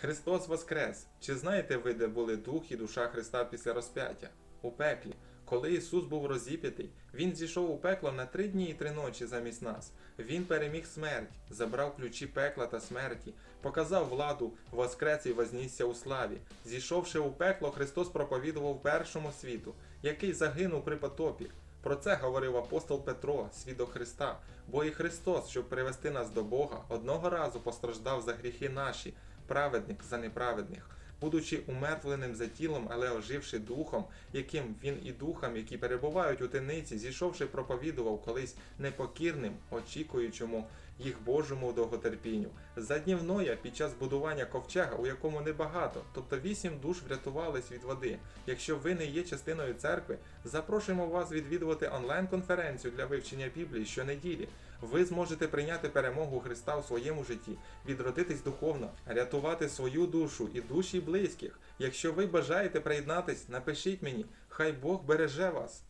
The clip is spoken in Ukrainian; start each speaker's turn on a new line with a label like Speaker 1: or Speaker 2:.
Speaker 1: Христос Воскрес! Чи знаєте ви, де були дух і душа Христа після розп'яття? У пеклі. Коли Ісус був розіп'ятий, Він зійшов у пекло на три дні і три ночі замість нас. Він переміг смерть, забрав ключі пекла та смерті, показав владу, воскрес і вознісся у славі. Зійшовши у пекло, Христос проповідував першому світу, який загинув при потопі. Про це говорив апостол Петро, свідок Христа, бо і Христос, щоб привести нас до Бога, одного разу постраждав за гріхи наші, праведник за неправедних, будучи умертвленим за тілом, але оживши духом, яким він і духам, які перебувають у тениці, зійшовши, проповідував колись непокірним, очікуючому їх Божому довготерпінню. За днів Ноя під час будування ковчега, у якому небагато, тобто вісім душ врятувались від води. Якщо ви не є частиною церкви, запрошуємо вас відвідувати онлайн-конференцію для вивчення Біблії щонеділі. Ви зможете прийняти перемогу Христа у своєму житті, відродитись духовно, рятувати свою душу і душі близьких. Якщо ви бажаєте приєднатись, напишіть мені, хай Бог береже вас.